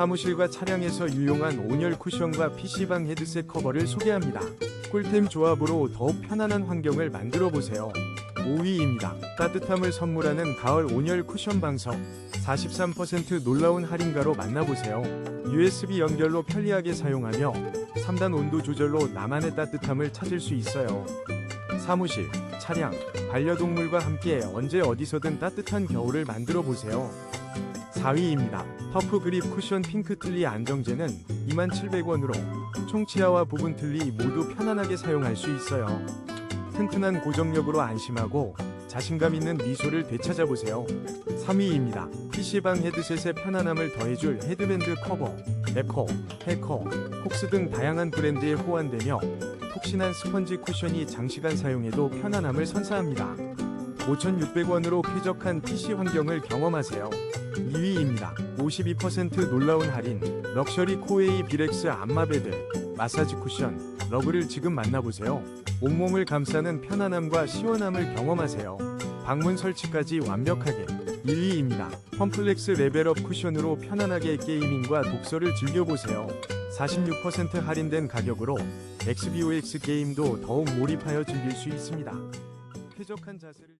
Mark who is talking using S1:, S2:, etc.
S1: 사무실과 차량에서 유용한 온열 쿠션과 PC방 헤드셋 커버를 소개합니다. 꿀템 조합으로 더욱 편안한 환경을 만들어 보세요. 5위입니다. 따뜻함을 선물하는 가을 온열 쿠션 방석. 43% 놀라운 할인가로 만나보세요. USB 연결로 편리하게 사용하며 3단 온도 조절로 나만의 따뜻함을 찾을 수 있어요. 사무실, 차량, 반려동물과 함께 언제 어디서든 따뜻한 겨울을 만들어 보세요. 4위입니다. 터프 그립 쿠션 핑크 틀리 안정제는 27,000원으로 총 치아와 부분 틀리 모두 편안하게 사용할 수 있어요. 튼튼한 고정력으로 안심하고 자신감 있는 미소를 되찾아보세요. 3위입니다. PC방 헤드셋의 편안함을 더해줄 헤드밴드 커버, 에코, 해커, 폭스 등 다양한 브랜드에 호환되며 푹신한 스펀지 쿠션이 장시간 사용해도 편안함을 선사합니다. 5,600원으로 쾌적한 PC 환경을 경험하세요. 2위입니다. 52% 놀라운 할인, 럭셔리 코웨이 비렉스 안마베드, 마사지 쿠션, 러브를 지금 만나보세요. 온몸을 감싸는 편안함과 시원함을 경험하세요. 방문 설치까지 완벽하게. 1위입니다. 펌플렉스 레벨업 쿠션으로 편안하게 게이밍과 독서를 즐겨보세요. 46% 할인된 가격으로 XBOX 게임도 더욱 몰입하여 즐길 수 있습니다. 쾌적한 자세를